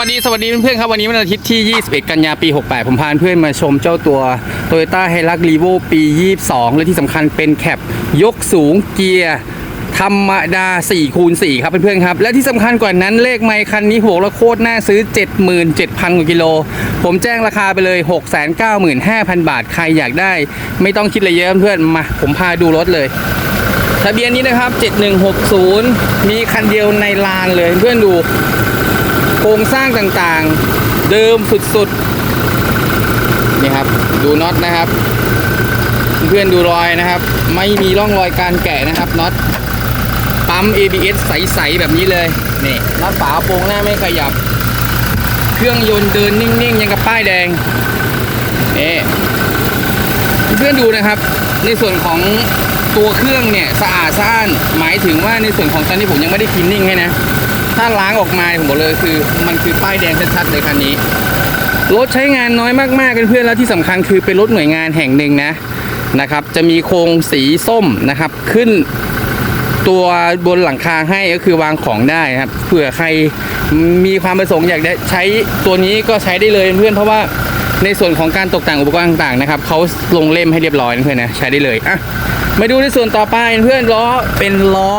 สวัสดีสวัสดีเพื่อนๆครับวันนี้วันอาทิตย์ที่ 21 กันยาปี 68 ผมพาเพื่อนมาชมเจ้าตัว Toyota h i l u x r e v o ปี 22 และที่สำคัญเป็นแคปยกสูงเกียร์ธรรมดา4คูณ4ครับเพื่อนๆครับ และที่สำคัญกว่านั้นเลขไมค์คันนี้โหแล้วโคตรน่าซื้อ 77,000กว่ากิโล ผมแจ้งราคาไปเลย 695,000 บาทใครอยากได้ ไม่ต้องคิดอะไรเยอะเพื่อนมาผมพาดูรถเลย ทะเบียนนี้นะครับ 7160 มีคันเดียวในลานเลยเพื่อนดู โครงสร้างต่างๆ เดิมสุดๆนี่ครับ ดูน็อตนะครับ เพื่อนดูรอยนะครับ ไม่มีร่องรอยการแกะนะครับน็อตปั๊ม ABS ใสๆแบบนี้เลยนี่น็อตฝาโปรงหน้าไม่ขยับ เครื่องยนต์เดินนิ่งๆ ยังกับป้ายแดงนี่เพื่อนดูนะครับ ในส่วนของตัวเครื่องเนี่ยสะอาดสะอ้านหมายถึงว่าในส่วนของตอนนี้ผมยังไม่ได้คลีนนิ่งให้นะ ถ้าล้างออกมาผมบอกเลยคือ มันคือป้ายแดงชัดๆเลยคันนี้ รถใช้งานน้อยมากๆเพื่อนๆแล้วที่สำคัญคือเป็นรถหน่วยงานแห่งหนึ่งนะนะครับ จะมีโครงสีส้มนะครับ ขึ้นตัวบนหลังคาให้ก็คือวางของได้ครับเผื่อใครมีความประสงค์อยากได้ใช้ตัวนี้ก็ใช้ได้เลยเพื่อนเพราะว่าในส่วนของการตกแต่งอุปกรณ์ต่างๆนะครับเขาลงเล่มให้เรียบร้อยเพื่อนนะใช้ได้เลยอะมาดูในส่วนต่อไปเพื่อนล้อเป็นล้อ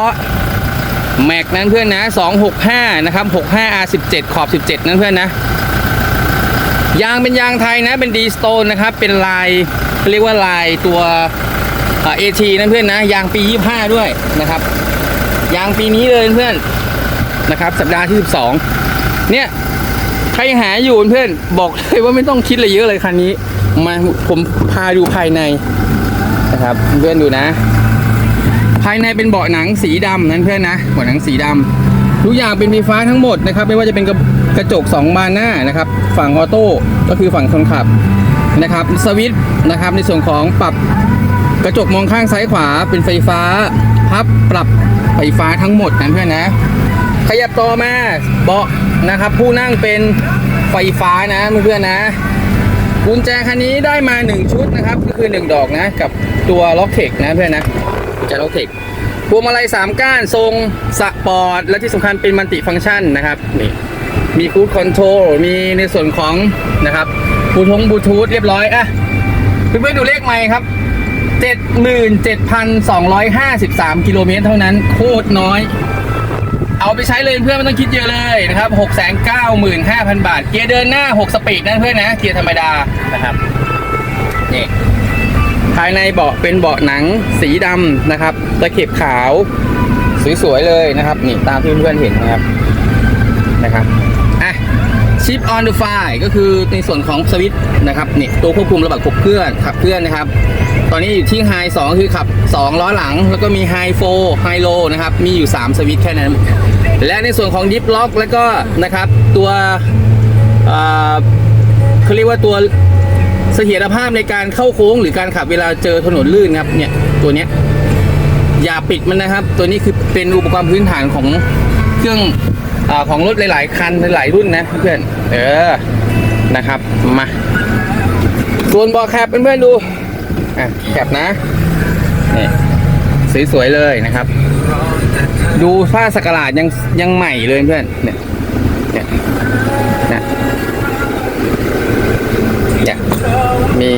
แม็กนั้นเพื่อนนะ265นะครับ65 R17 ขอบ 17 นั้นเพื่อนนะ ยางเป็นยางไทยนะ เป็นดีสโตนนะครับ เป็นลายเรียกว่าลายตัวเอทีนั่นเพื่อนนะ ยางปี 25 ด้วยนะครับ ยางปีนี้เลยเพื่อนนะครับ สัปดาห์ที่ 12 เนี่ยใครหาอยู่เพื่อนบอกเลยว่าไม่ต้องคิดอะไรเยอะเลยคันนี้ มาผมพาดูภายในนะครับ เพื่อนดูนะายในเป็นเบาะหนังสีดำนั่นเพื่อนนะเบาะหนังสีดำทุกอย่างเป็นไฟฟ้าทั้งหมดนะครับ ไม่ว่าจะเป็นกระกระจก2บานหน้านะครับ ฝั่งออโต้ก็คือฝั่งคนขับนะครับสวิตช์นะครับในส่วนของปรับกระจกมองข้างซ้ายขวาเป็นไฟฟ้าพับปรับไฟฟ้าทั้งหมดนะเพื่อนนะ ขยับต่อมาเบาะนะครับ ผู้นั่งเป็นไฟฟ้านะเพื่อนนะกุญแจคันนี้ได้มา 1 ชุดนะครับ ก็คือ 1 ดอกนะ กับตัวล็อกเทคนะเพื่อนนะ กุญแจล็อเทคพวงมาลัย3 ก้านทรงสปอร์ต และที่สำคัญเป็นมัลติฟังก์ชันนะครับนี่มีคูดคอนโทรลมีในส่วนของนะครับบูทงบูทูธเรียบร้อยอะเพื่อนๆดูเลขใหม่ครับ 77,253 กิโลเมตรเท่านั้น โคตรน้อย เอาไปใช้เลยเพื่อนไม่ต้องคิดเยอะเลยนะครับ 695,000 บาท เกียร์เดินหน้า 6 สปีดนะเพื่อนนะ เกียร์ธรรมดานะครับนี่ ภายในเบาะเป็นเบาะหนังสีดำนะครับ ตะเข็บขาวสวยๆเลยนะครับ นี่ตามที่เพื่อนๆเห็นนะครับนะครับอะชิป on the fly ก็คือในส่วนของสวิตช์นะครับนี่ตัวควบคุมระบบขับเคลื่อนขับเคลื่อนนะครับ ตอนนี้อยู่ที่ High 2คือขับ 2 ล้อหลัง แล้วก็มี High 4 High Low นะครับ มีอยู่ 3 สวิตช์แค่นั้น และในส่วนของ Dip Lock แล้วก็นะครับตัวอ่อเขาเรียกว่าตัว เสถียรภาพในการเข้าโค้งหรือการขับเวลาเจอถนนลื่นครับเนี่ยตัวเนี้ยอย่าปิดมันนะครับ ตัวนี้คือเป็นอุปกรณ์พื้นฐานของเครื่องอของรถหลาย ๆ คันหลายรุ่นนะเพื่อนเออนะครับมาส่วนบาะแคปเพื่อนๆดูอะแคปนะนี่สวยๆเลยนะครับ ดูฝ้าสกหลาดยังยังใหม่เลยเพื่อนเนี่ยเนี่ยเนี่ย มี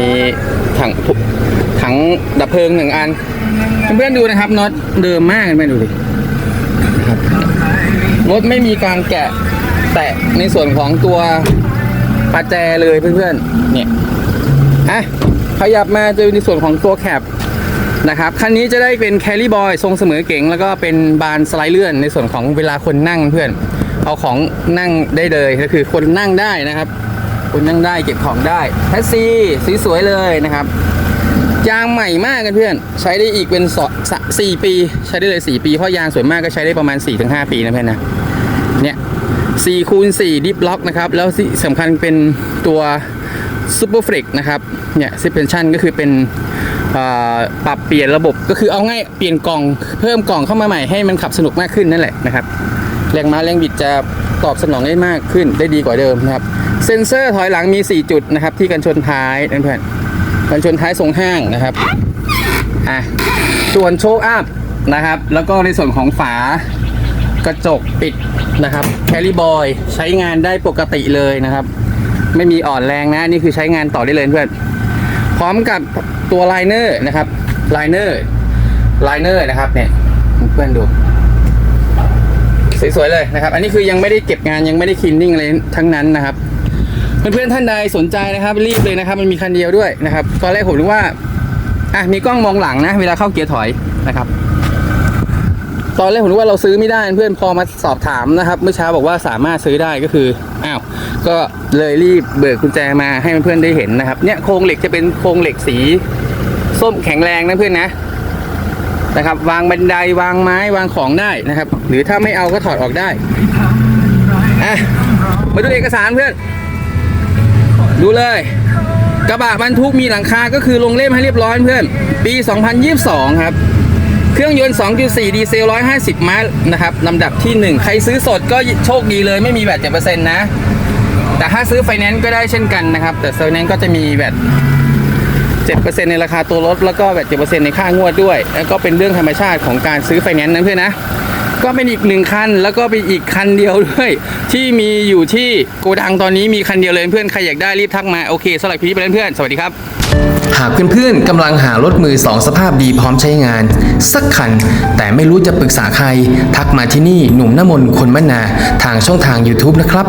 ถังถังดับเพลิงหนึ่งอัน เพื่อนๆดูนะครับน็อตเดิมมากเพื่อนดูดินะครับรถไม่มีการแกะแตะในส่วนของตัวปาแจเลยเพื่อนๆ เนี่ยอะขยับมาจอในส่วนของตัวแคปนะครับคันนี้จะได้เป็นแคล r ่บอยทรงเสมอเก๋งแล้วก็เป็นบานสไลด์เลื่อนในส่วนของเวลาคนนั่งเพื่อน เอาของนั่งได้เลยก็คือคนนั่งได้นะครับ คนนั่งได้เก็บของได้แท็กซี่สวยๆเลยนะครับยางใหม่มากกันเพื่อน ใช้ได้อีกเป็นสสี่ปี ใช้ได้เลย 4 ปี เพราะยางสวยมากก็ใช้ได้ประมาณ 4-5 ปีนะเพื่อนนะเนี่ย4คูณ4ดิฟล็อกนะครับ แล้วสำคัญเป็นตัวซูเปอร์เฟล็กนะครับเนี่ยซิปเพนชั่นก็คือเป็นปรับเปลี่ยนระบบก็คือเอาง่ายเปลี่ยนกล่องเพิ่มกล่องเข้ามาใหม่ให้มันขับสนุกมากขึ้นนั่นแหละนะครับ แรงม้าแรงบิดจะตอบสนองได้มากขึ้นได้ดีกว่าเดิมนะครับ เซ็นเซอร์ถอยหลังมี 4 จุดนะครับ ที่กันชนท้ายนั่นเพื่อนกันชนท้ายทรงห้างนะครับอะส่วนโชคอัพนะครับ แล้วก็ในส่วนของฝากระจกปิดนะครับแคลิบอยใช้งานได้ปกติเลยนะครับ ไม่มีอ่อนแรงนะ นี่คือใช้งานต่อได้เลยเพื่อน พร้อมกับตัวไลเนอร์นะครับไลเนอร์ไลเนอร์นะครับเนี่ยเพื่อนดูสวยๆเลยนะครับ อันนี้คือยังไม่ได้เก็บงานยังไม่ได้คลีนนิ่งอะไรทั้งนั้นนะครับ เพื่อนๆท่านใดสนใจนะครับรีบเลยนะครับ มันมีคันเดียวด้วยนะครับ ตอนแรกผมนึกว่าอะมีกล้องมองหลังนะ เวลาเข้าเกียร์ถอยนะครับ ตอนแรกผมนึกว่าเราซื้อไม่ได้เพื่อนพอมาสอบถามนะครับ เมื่อเช้าบอกว่าสามารถซื้อได้ก็คืออ้าวก็เลยรีบเบิกกุญแจมาให้เพื่อนๆได้เห็นนะครับเนี่ยโครงเหล็กจะเป็นโครงเหล็กสี ส้มแข็งแรงนะเพื่อนนะนะครับ วางบันไดวางไม้วางของได้นะครับ หรือถ้าไม่เอาก็ถอดออกได้อะมาดูเอกสารเพื่อน ดูเลย กระบะบรรทุกมีหลังคาก็คือลงเล่มให้เรียบร้อยเพื่อน ปี 2022 ครับ เครื่องยนต์ 2.4 ดีเซล 150 ม้านะครับลำดับที่ 1 ใครซื้อสดก็โชคดีเลยไม่มีแบต7%นะ แต่ถ้าซื้อไฟแนนซ์ก็ได้เช่นกันนะครับ แต่ไฟแนนซ์ก็จะมีแบต7%ในราคาตัวรถ แล้วก็แบต7%ในค่างวดด้วย แล้วก็เป็นเรื่องธรรมชาติของการซื้อไฟแนนซ์นะเพื่อนนะ ก็เป็นอีกหนึ่งคันแล้วก็เป็นอีกคันเดียวด้วย ที่มีอยู่ที่โกดังตอนนี้มีคันเดียวเลยเพื่อนใครอยากได้รีบทักมาโอเคสำหรับคลิปนี้ไปแล้วเพื่อนสวัสดีครับหากเพื่อนๆกำลังหารถมือสองสภาพดีพร้อมใช้งาน สักคัน แต่ไม่รู้จะปรึกษาใคร ทักมาที่นี่หนุ่มน้ำมนคนมะนาทางช่องทาง YouTube นะครับ